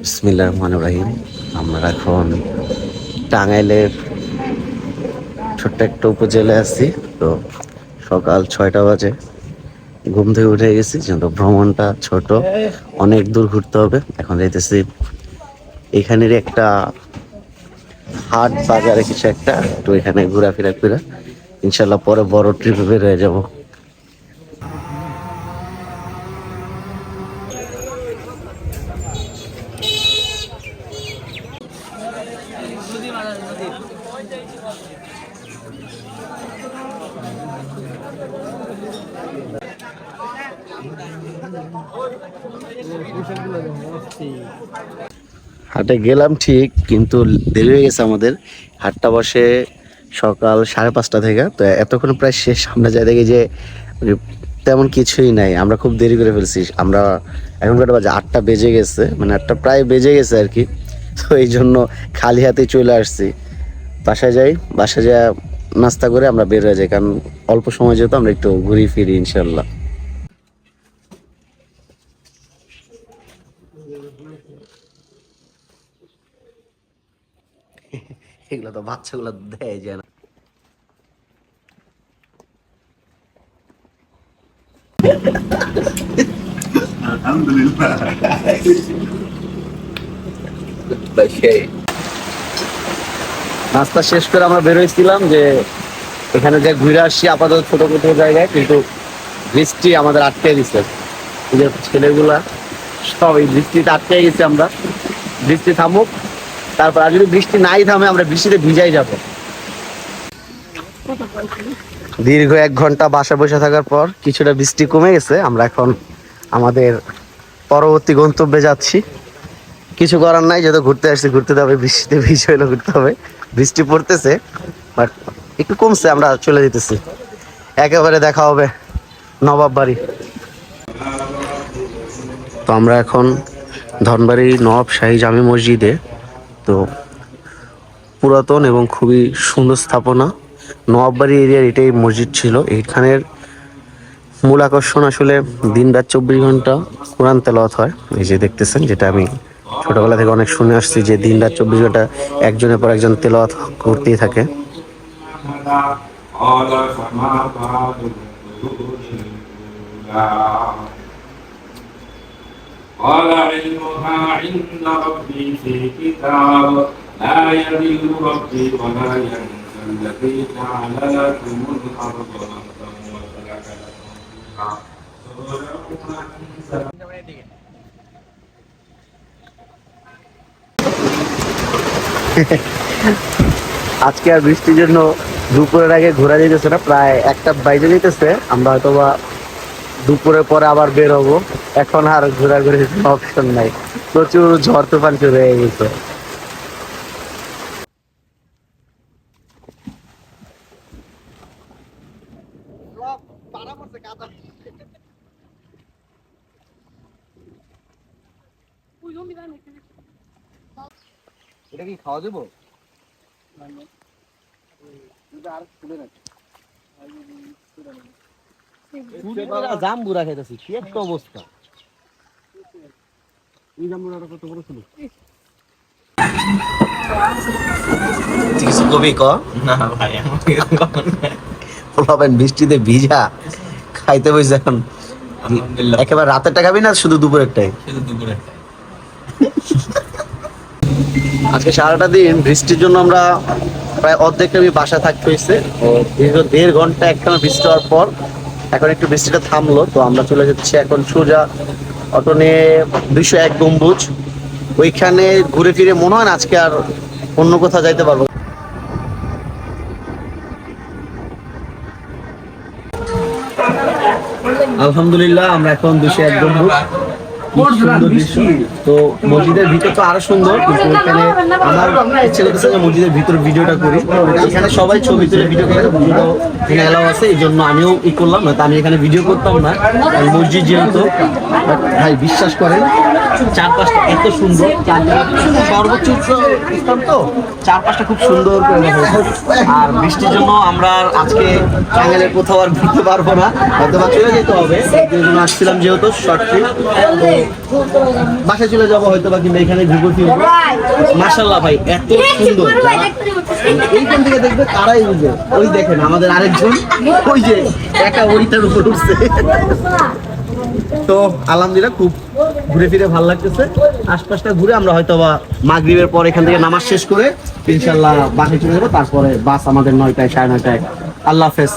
বিসমিল্লাহ রহমান রাহিম আমরা এখন টাঙ্গাইলের ছোট্ট একটা উপজেলায় আছি। তো সকাল ছয়টা বাজে। ঘুম থেকে উঠে গেছি কিন্তু ভ্রমণটা ছোট, অনেক দূর ঘুরতে হবে। এখন যাইতেছি এখানের একটা হাট বাজারে কিছু একটা একটু এখানে ঘোরাফেরা করে ইনশাল্লাহ পরে বড় ট্রিপে বের হয়ে যাব। হাটে গেলাম ঠিক, কিন্তু দেরি হয়ে গেছে আমাদের। হাটটা বসে সকাল সাড়ে পাঁচটা থেকে, তো এতক্ষণ প্রায় শেষ। আমরা যাই দেখি যে মানে তেমন কিছুই নাই। আমরা খুব দেরি করে ফেলছি। আমরা এখন কটা বাজে আটটা বেজে গেছে মানে আটটা প্রায় বেজে গেছে আর কি। তো এই জন্য খালি হাতে চলে আসছি। বাসায় যাই, বাসায় যা নাস্তা করে আমরা বের হয়ে যাই, কারণ অল্প সময় যেহেতু আমরা একটু ঘুরি ফিরি ইনশাল্লাহ। এগুলো তো বাচ্চাগুলো দেয় যায় না। নাস্তা শেষ করে আমরা বেরোইছিলাম যে এখানে যে ঘুরে আসছি আপাতত ছোট ছোট জায়গায়, কিন্তু বৃষ্টি আমাদের আটকে দিচ্ছে ছেলেগুলা সব এই বৃষ্টিতে আটকে গেছি আমরা। বৃষ্টি থামুক, তারপর আর যদি বৃষ্টি নাই থামে, আমরা বৃষ্টিতে ভিজাই যাব। দীর্ঘ এক ঘণ্টা বাসা বসে থাকার পর কিছুটা বৃষ্টি কমে গেছে। আমরা এখন আমাদের পরবর্তী গন্তব্যে যাচ্ছি। কিছু করার নাই, যেহেতু ঘুরতে আসছি, ঘুরতে হবে, বৃষ্টিতে ভিজে হইলে ঘুরতে হবে। বৃষ্টি পড়তেছে বাট একটু কমছে, আমরা চলে যেতেছি। একেবারে দেখা হবে নবাব বাড়ি। তো আমরা এখন ধনবাড়ি নবাব শাহী জামি মসজিদে। তো পুরাতন এবং খুবই সুন্দর স্থাপনা। নবাবাড়ি এরিয়ার এটাই মসজিদ ছিল। এইখানের মূল আকর্ষণ আসলে দিন রাত চব্বিশ ঘণ্টা কোরআন তেলাওয়াত হয়। এই যে দেখতেছেন, যেটা আমি ছোটোবেলা থেকে অনেক শুনে আসছি যে দিন রাত চব্বিশ ঘণ্টা একজনের পর একজন তেলাওয়াত করতেই থাকে। Allah قال علمها عند ربي في كتاب لا يضل ربي ولا ينسى الذي جعل لكم الأرض مهدا وسلك لكم فيها سبلا আজকে আর বৃষ্টির জন্য দুপুরের আগে ঘোরা যেতেছে না প্রায় একটা বাইরে যেতেছে আমরা হয়তো বা দুপুরের পরে আবার বের হবো এখন আর ঘোরাঘুরি অপশন নাই। প্রচুর ঝড় তুফান শুরু হয়ে গেছে। এটা কি খাওয়া দেবো জাম বুড়া খাইতেছি কি একটা অবস্থা। এই জাম কত বড় ছিল? কিছু কবি ক? না ভাই আমাকে বৃষ্টিতে ভিজা খাইতে বসে এখন। একেবারে রাতেরটা খাবি না শুধু দুপুরেরটাই শুধু দুপুরে আজকে সারাটা দিন বৃষ্টির জন্য আমরা প্রায় অর্ধেক আমি বাসা থাকতে হয়েছে ও দীর্ঘ দেড় ঘণ্টা একটানা বৃষ্টি হওয়ার পর এখন একটু বৃষ্টিটা থামলো তো আমরা চলে যাচ্ছি এখন সোজা অটো নিয়ে দুইশো এক গম্বুজ। ওইখানে ঘুরে ফিরে মনে হয় আজকে আর অন্য কোথাও যাইতে পারব। আলহামদুলিল্লাহ, আমরা এখন দুশো এক গম্বুজ। সুন্দর দৃশ্য। তো মসজিদের ভিতর তো আরও সুন্দর। কিন্তু এখানে আমার ইচ্ছে করতেছে যে মসজিদের ভিতর ভিডিওটা করি। এখানে সবাই ছবি তুলে ভিডিও করে ভিডিও এখানে এলাও আছে এই জন্য আমিও ই করলাম। না আমি এখানে ভিডিও করতাম না। মসজিদ যেহেতু ভাই বিশ্বাস করেন চারপাশটা এত সুন্দর। সর্বোচ্চ স্থান তো? চারপাশটা খুব সুন্দর আর বৃষ্টির জন্য আমরা আজকে টাঙ্গাইলের কোথাও আর ঘুরতে পারব না। হয়তো বা চলে যেতে হবে। জন্য আসছিলাম যেহেতু শর্ট ট্রিপ বাসায় চলে যাব হয়তো বা কিংবা এখানে ঘুরবো ফিরবো মাসাল্লাহ ভাই, এত সুন্দর। এইখান থেকে দেখবে তারাই বুঝবে। ওই দেখেন আমাদের আরেকজন, ওই যে একা ওইটার উপর উঠছে। তো আলহামদুলিল্লাহ খুব ঘুরে ফিরে ভালো লাগতেছে। আশপাশটা ঘুরে আমরা হয়তো বা মাগরীবের পর এখান থেকে নামাজ শেষ করে ইনশাল্লাহ বাসে চলে যাব। তারপরে বাস আমাদের নয়টায়, সাড়ে নয়টায়। আল্লাহ হাফেজ।